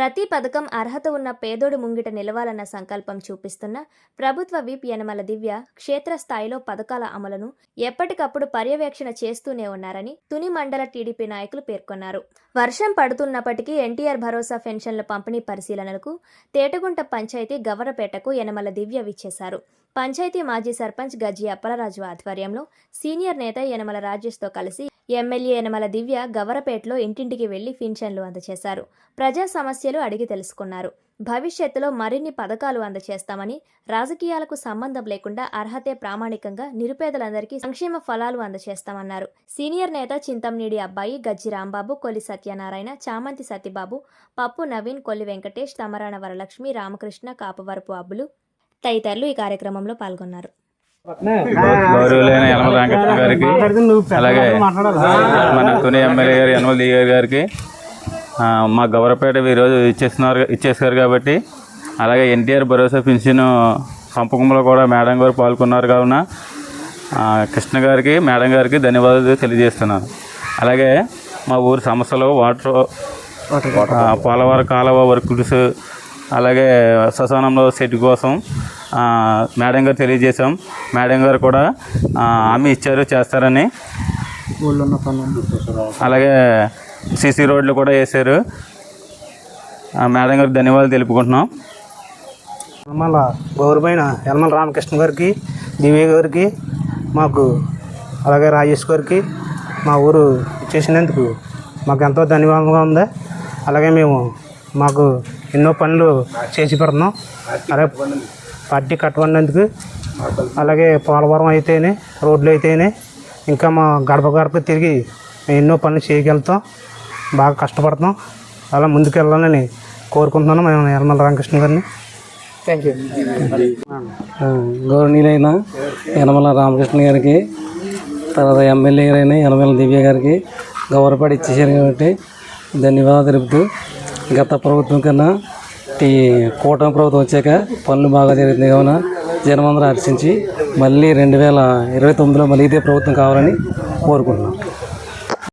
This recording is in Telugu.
ప్రతి పథకం అర్హత ఉన్న పేదోడు ముంగిట నిలవాలన్న సంకల్పం చూపిస్తున్న ప్రభుత్వ విప్ యనమల దివ్య క్షేత్రస్థాయిలో పథకాల అమలును ఎప్పటికప్పుడు పర్యవేక్షణ చేస్తూనే ఉన్నారని తుని మండల టీడీపీ నాయకులు పేర్కొన్నారు. వర్షం పడుతున్నప్పటికీ ఎన్టీఆర్ భరోసా పెన్షన్ల పంపిణీ పరిశీలనలకు తేటగుంట పంచాయతీ గవరపేటకు యనమల దివ్య విచ్చేశారు. పంచాయతీ మాజీ సర్పంచ్ గజ్జి అప్పలరాజు ఆధ్వర్యంలో సీనియర్ నేత యనమల రాజేష్తో కలిసి ఎమ్మెల్యే యనమల దివ్య గవరపేటలో ఇంటింటికి వెళ్ళి పింఛన్లు అందజేశారు ప్రజా సమస్యలు అడిగి తెలుసుకున్నారు. భవిష్యత్తులో మరిన్ని పథకాలు అందజేస్తామని రాజకీయాలకు సంబంధం లేకుండా అర్హతే ప్రామాణికంగా నిరుపేదలందరికీ సంక్షేమ ఫలాలు అందజేస్తామన్నారు సీనియర్ నేత చింతంనీడి అబ్బాయి గజ్జి రాంబాబు కొల్లి సత్యనారాయణ చామంతి సత్యబాబు పప్పు నవీన్ కొల్లి వెంకటేష్ తమరాణ వరలక్ష్మి రామకృష్ణ కాపవరపు అబ్బులు తదితరులు ఈ కార్యక్రమంలో పాల్గొన్నారు. గౌరవులైన యనమల వెంకట గారికి అలాగే మన తుని ఎమ్మెల్యే గారు యనమల దిగారు గారికి మా గౌరపేట ఈరోజు ఇచ్చేస్తున్నారు ఇచ్చేసారు కాబట్టి అలాగే ఎన్టీఆర్ భరోసా పెన్షన్ పంపకంలో కూడా మేడం గారు పాల్గొన్నారు కావున కృష్ణ గారికి మేడం గారికి ధన్యవాదాలు తెలియజేస్తున్నాను. అలాగే మా ఊరి సమస్యలు వాటర్ పోలవరం కాలువ వర్కుల్స్ అలాగే శ్మశానంలో సెట్ కోసం మేడం గారు తెలియజేశాం. మేడం గారు కూడా హామీ ఇచ్చారు చేస్తారని. అలాగే సీసీ రోడ్లు కూడా వేశారు. మేడం గారికి ధన్యవాదాలు తెలుపుకుంటున్నాం. యనమల గౌరవమైన యనమల రామకృష్ణ గారికి దివ్య గారికి మాకు అలాగే రాజేష్ గారికి మా ఊరు చేసినందుకు మాకు ఎంతో ధన్యవాదంగా ఉంది. అలాగే మేము మాకు ఎన్నో పనులు చేసి పెడుతున్నాం. అలాగే పార్టీ కట్టబడినందుకు. అలాగే పోలవరం అయితేనే రోడ్లు అయితేనే ఇంకా మా గడప గడప తిరిగి మేము ఎన్నో పనులు చేయగలుగుతాం. బాగా కష్టపడతాం. అలా ముందుకు వెళ్ళాలని కోరుకుంటున్నాను మేము యనమల రామకృష్ణ గారిని. థ్యాంక్ యూ గౌరవనీయులైన యనమల రామకృష్ణ గారికి తర్వాత ఎమ్మెల్యే గారైన యనమల దివ్య గారికి గౌరవపడి ఇచ్చేసారు కాబట్టి ధన్యవాదాలు తెలుపుతూ గత ప్రభుత్వం కన్నా ఈ కూటమి ప్రభుత్వం వచ్చాక పనులు బాగా జరుగుతున్నాయి కావున జనమందరం హర్షించి మళ్ళీ రెండు వేల ఇరవై తొమ్మిదిలో మళ్ళీ ఇదే ప్రభుత్వం కావాలని కోరుకుంటున్నాం.